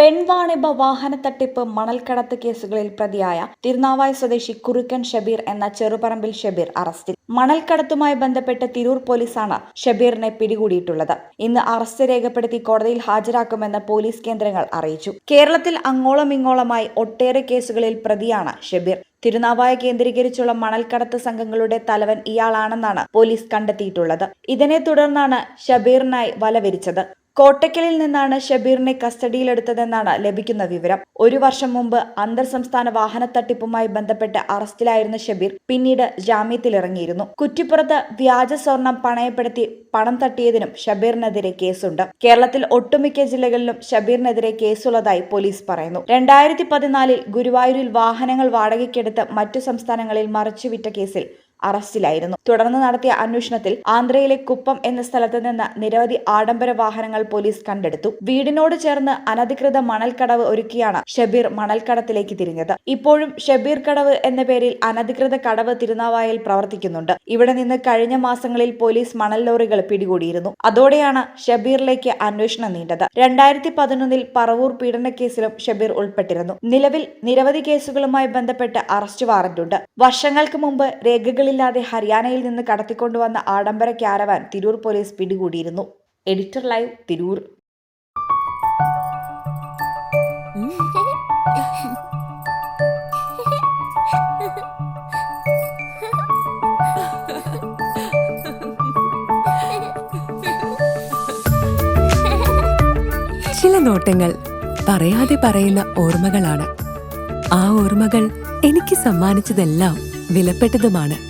പെൺവാണിഭ വാഹന തട്ടിപ്പ് മണൽക്കടത്ത് കേസുകളിൽ പ്രതിയായ തിരുനാവായ സ്വദേശി കുറുക്കൻ ഷബീർ എന്ന ചെറുപറമ്പിൽ ഷബീർ അറസ്റ്റിൽ. മണൽക്കടത്തുമായി ബന്ധപ്പെട്ട് തിരൂർ പോലീസാണ് ഷബീറിനെ പിടികൂടിയിട്ടുള്ളത്. ഇന്ന് അറസ്റ്റ് രേഖപ്പെടുത്തി കോടതിയിൽ ഹാജരാക്കുമെന്ന് പോലീസ് കേന്ദ്രങ്ങൾ അറിയിച്ചു. കേരളത്തിൽ അങ്ങോളം ഇങ്ങോളമായി ഒട്ടേറെ കേസുകളിൽ പ്രതിയാണ് ഷബീർ. തിരുനാവായ കേന്ദ്രീകരിച്ചുള്ള മണൽക്കടത്ത് സംഘങ്ങളുടെ തലവൻ ഇയാളാണെന്നാണ് പോലീസ് കണ്ടെത്തിയിട്ടുള്ളത്. ഇതിനെ തുടർന്നാണ് ഷബീറിനായി വലവിരിച്ചത്. കോട്ടക്കലിൽ നിന്നാണ് ഷബീറിനെ കസ്റ്റഡിയിലെടുത്തതെന്നാണ് ലഭിക്കുന്ന വിവരം. ഒരു വർഷം മുമ്പ് അന്തർ സംസ്ഥാന വാഹന തട്ടിപ്പുമായി ബന്ധപ്പെട്ട് അറസ്റ്റിലായിരുന്ന ഷബീർ പിന്നീട് ജാമ്യത്തിലിറങ്ങിയിരുന്നു. കുറ്റിപ്പുറത്ത് വ്യാജ സ്വർണം പണയപ്പെടുത്തി പണം തട്ടിയതിനും ഷബീറിനെതിരെ കേസുണ്ട്. കേരളത്തിൽ ഒട്ടുമിക്ക ജില്ലകളിലും ഷബീറിനെതിരെ കേസുള്ളതായി പോലീസ് പറയുന്നു. രണ്ടായിരത്തി പതിനാലിൽ ഗുരുവായൂരിൽ വാഹനങ്ങൾ വാടകയ്ക്കെടുത്ത് മറ്റു സംസ്ഥാനങ്ങളിൽ മറച്ചുവിറ്റ കേസിൽ അറസ്റ്റിലായിരുന്നു. തുടർന്ന് നടത്തിയ അന്വേഷണത്തിൽ ആന്ധ്രയിലെ കുപ്പം എന്ന സ്ഥലത്ത് നിന്ന് നിരവധി ആഡംബര വാഹനങ്ങൾ പോലീസ് കണ്ടെടുത്തു. വീടിനോട് ചേർന്ന് അനധികൃത മണൽക്കടവ് ഒരുക്കിയാണ് ഷബീർ മണൽക്കടത്തിലേക്ക് തിരിഞ്ഞത്. ഇപ്പോഴും ഷബീർ കടവ് എന്ന പേരിൽ അനധികൃത കടവ് തിരുനാവായയിൽ പ്രവർത്തിക്കുന്നുണ്ട്. ഇവിടെ നിന്ന് കഴിഞ്ഞ മാസങ്ങളിൽ പോലീസ് മണൽ ലോറികൾ പിടികൂടിയിരുന്നു. അതോടെയാണ് ഷബീറിലേക്ക് അന്വേഷണം നീണ്ടത്. രണ്ടായിരത്തി പതിനൊന്നിൽ പറവൂർ പീഡനക്കേസിലും ഷബീർ ഉൾപ്പെട്ടിരുന്നു. നിലവിൽ നിരവധി കേസുകളുമായി ബന്ധപ്പെട്ട് അറസ്റ്റ് വാറന്റുണ്ട്. വർഷങ്ങൾക്ക് മുമ്പ് രേഖകളില്ലാതെ ഹരിയാനയിൽ നിന്ന് കടത്തിക്കൊണ്ടുവന്ന ആഡംബര ക്യാരവാൻ തിരൂർ പോലീസ് പിടികൂടിയിരുന്നു. Editor live Tirur. ചില നോട്ടങ്ങൾ പറയാതെ പറയുന്ന ഓർമ്മകളാണ്. ആ ഓർമ്മകൾ എനിക്ക് സമ്മാനിച്ചതെല്ലാം വിലപ്പെട്ടതുമാണ്.